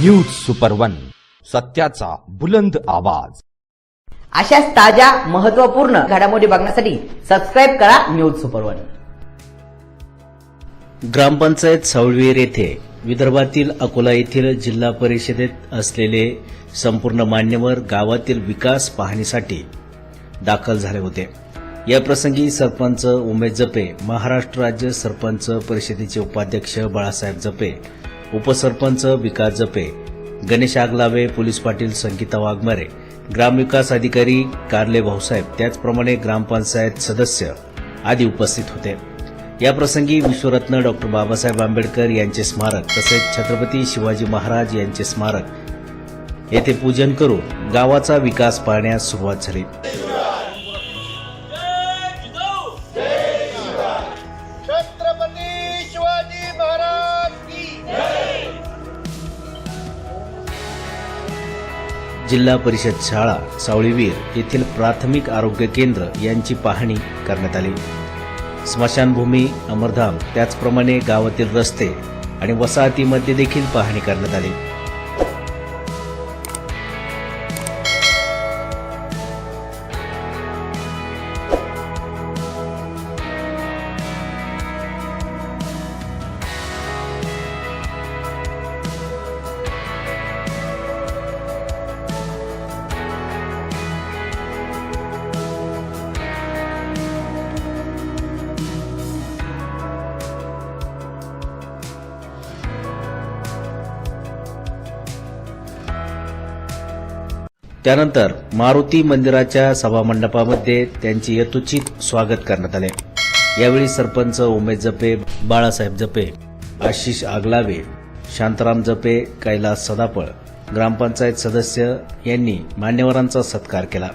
News super one सत्याचा बुलंद आवाज. अशाच ताज्या महत्त्वपूर्ण घडामोडी बघण्यासाठी सबस्क्राईब करा न्यूज सुपर वन ग्रामपंचायत सावळवीर येथे विदर्भातील अकोला येथील जिल्हा परिषदेत असलेले संपूर्ण मान्यवर गावातील विकास पाहणीसाठी दाखल झाले होते. या प्रसंगी सरपंच उमेश जपे महाराष्ट्र राज्य सरपंच परिषदेचे उपाध्यक्ष बाळासाहेब जपे उपसरपंच विकास जपे. गणेश आगलावे पोलीस पाटील संगीता वाघमारे. ग्रामविकास अधिकारी कारले भाऊसाहेब. त्याचप्रमाणे ग्रामपंचायत सदस्य आदी उपस्थित होते. या प्रसंगी विश्वरत्न डॉक्टर बाबासाहेब आंबेडकर यांचे स्मारक तसेच छत्रपती शिवाजी महाराज यांचे स्मारक येथे पूजन करून गावाचा विकास पाहण्यास सुरुवात झाली. जिल्हा परिषद शाळा सावळीवीर येथील प्राथमिक आरोग्य केंद्र यांची पाहणी करण्यात आली. स्मशानभूमी अमरधाम त्याचप्रमाणे गावातील रस्ते आणि वसाहतीमध्ये देखील पाहणी करण्यात आली. त्यानंतर मारुती मंदिराच्या सभामंडपामध्ये त्यांचे यथोचित स्वागत करण्यात आले. यावेळी सरपंच उमेश जपे बाळासाहेब जपे आशिष आगलावे शांताराम जपे कैलास सदापळ ग्रामपंचायत सदस्य यांनी मान्यवरांचा सत्कार केला.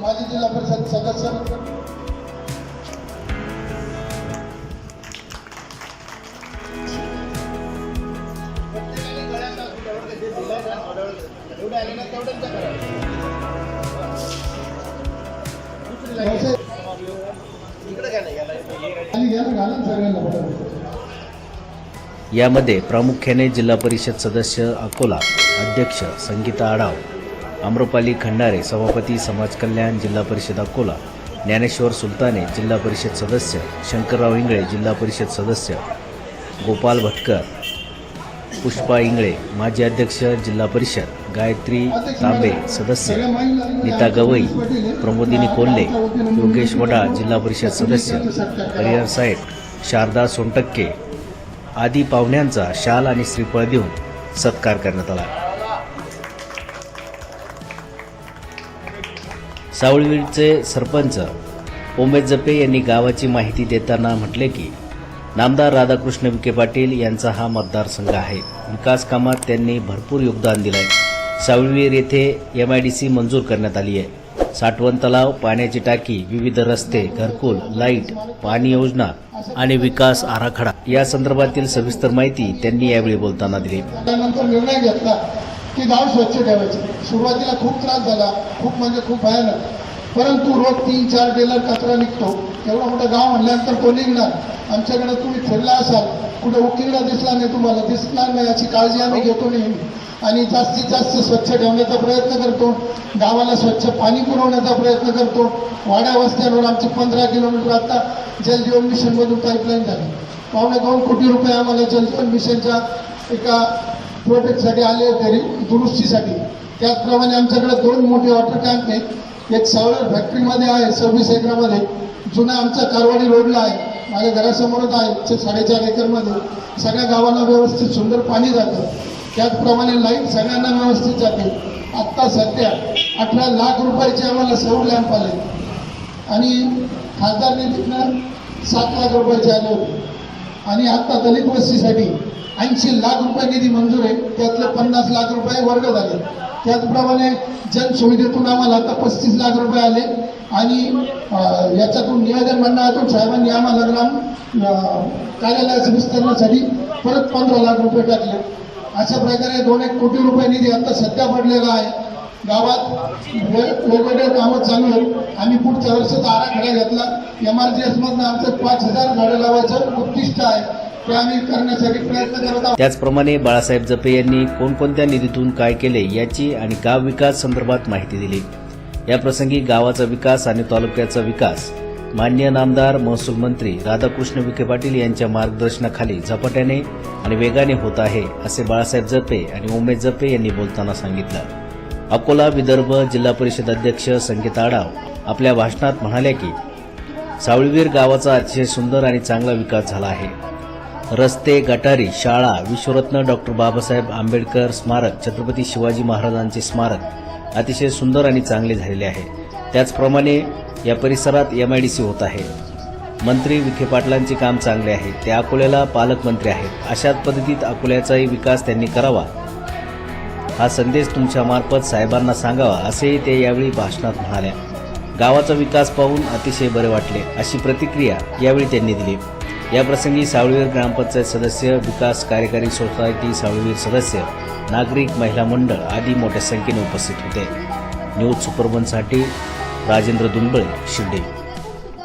माजी जिल्हा परिषद सदस्य यामध्ये प्रामुख्याने जिल्हा परिषद सदस्य अकोला अध्यक्ष संगीता आढाव आम्रपाली खंडारे सभापती समाज कल्याण जिल्हा परिषद अकोला ज्ञानेश्वर सुलताने जिल्हा परिषद सदस्य शंकरराव इंगळे जिल्हा परिषद सदस्य गोपाल भटकर पुष्पा इंगळे माजी अध्यक्ष जिल्हा परिषद गायत्री तांबे सदस्य नीता गवई प्रमोदिनी कोल्हे योगेश वडा जिल्हा परिषद सदस्य हरिहर साहेब शारदा सोनटक्के आदी पाहुण्यांचा शाल आणि श्रीफळ देऊन सत्कार करण्यात आला. सावळवीरचे सरपंच उमेश जपे यांनी गावाची माहिती देताना म्हटले की नामदार राधाकृष्ण विखे पाटील यांचा हा मतदारसंघ आहे. विकास कामात त्यांनी भरपूर योगदान दिलंय. सावळवीर येथे एम आय डी सी मंजूर करण्यात आली आहे. साठवण तलाव पाण्याची टाकी विविध रस्ते घरकुल लाइट पाणी योजना आणि विकास आराखडा या संदर्भातील सविस्तर माहिती त्यांनी यावेळी बोलताना दिली. त्यानंतर निर्णय घेतला की गाव स्वच्छ ठेवायचे. सुरुवातीला खूप त्रास झाला. खूप म्हणजे खूप भयानक. परंतु रोज तीन चार टेलर कचरा निघतो. एवढा मोठा गाव म्हणल्यानंतर तो निघणार. आमच्याकडे तुम्ही फिरला असाल कुठे उकिरडा दिसला नाही तुम्हाला दिसणार नाही याची काळजी आम्ही घेतो नेहमी. आणि जास्तीत जास्त स्वच्छ ठेवण्याचा प्रयत्न करतो. गावाला स्वच्छ पाणी पुरवण्याचा प्रयत्न करतो. वाड्या वस्त्यांवर आमची पंधरा किलोमीटर आता जलजीवन मिशनमधून पाईपलाईन झाली. पावणे दोन कोटी रुपये आम्हाला जलजीवन मिशनच्या एका प्रोजेक्टसाठी आले तरी दुरुस्तीसाठी. त्याचप्रमाणे आमच्याकडे दोन मोठे वॉटर टँक आहेत. एक सावळर फॅक्टरीमध्ये आहे सव्वीस एकरामध्ये. जुना आमचा कारवाडी रोडला आहे. माझ्या घरासमोरच आहे साडेचार एकरमध्ये. सगळ्या गावांना व्यवस्थित सुंदर पाणी जातं. त्याचप्रमाणे लाइट सगळ्यांना व्यवस्थित जाते. आत्ता सध्या अठरा लाख रुपयाचे आम्हाला सौर लॅम्प आले. आणि खासदार निधीतनं सात लाख रुपयाचे आले होते. आणि आत्ता दलित वस्तीसाठी ऐंशी लाख रुपये निधी मंजूर आहे. त्यातले पन्नास लाख रुपये वर्ग झाले. त्याचप्रमाणे जनसुविधेतून आम्हाला आता पस्तीस लाख रुपये आले. आणि याच्यातून नियोजन मंडळातून साहेबांनी आम्हाला ग्राम कार्यालयाचं विस्तारण्यासाठी परत पंधरा लाख रुपये टाकले. अशा प्रकारे दोन एक कोटी रुपये निधी आता सध्या पडलेला आहे. गावात वे- वेगवेगळे कामं चालू आहेत. आम्ही पुढच्या वर्षाचा आराखडा घेतला. एम आर जी मधनं आमचं पाच हजार झाडं लावायचं उद्दिष्ट आहे. त्याचप्रमाणे बाळासाहेब जपे यांनी कोणकोणत्या निधीतून काय केले याची आणि गाव विकास संदर्भात माहिती दिली. याप्रसंगी गावाचा विकास आणि तालुक्याचा विकास मान्य नामदार महसूल मंत्री राधाकृष्ण विखे पाटील यांच्या मार्गदर्शनाखाली झपाट्याने आणि वेगाने होत आहे असे बाळासाहेब जपे आणि उमेश जपे यांनी बोलताना सांगितलं. अकोला विदर्भ जिल्हा परिषद अध्यक्ष संगीत आडाव आपल्या भाषणात म्हणाल्या की सावळवीर गावाचा अतिशय सुंदर आणि चांगला विकास झाला आहे. रस्ते गटारी शाळा विश्वरत्न डॉक्टर बाबासाहेब आंबेडकर स्मारक छत्रपती शिवाजी महाराजांचे स्मारक अतिशय सुंदर आणि चांगले झालेले आहे. त्याचप्रमाणे या परिसरात एम आय डी सी होत आहे. मंत्री विखे पाटलांचे काम चांगले आहे. ते अकोल्याला पालकमंत्री आहेत. अशाच पद्धतीत अकोल्याचाही विकास त्यांनी करावा. हा संदेश तुमच्या मार्फत साहेबांना सांगावा असेही ते यावेळी भाषणात म्हणाल्या. गावाचा विकास पाहून अतिशय बरे वाटले अशी प्रतिक्रिया यावेळी त्यांनी दिली. याप्रसंगी सावळीवीर ग्रामपंचायत सदस्य विकास कार्यकारी सोसायटी सावळीवीर सदस्य नागरिक महिला मंडळ आदी मोठ्या संख्येने उपस्थित होते. न्यूज सुपरवनसाठी राजेंद्र दुंबळे शिर्डी.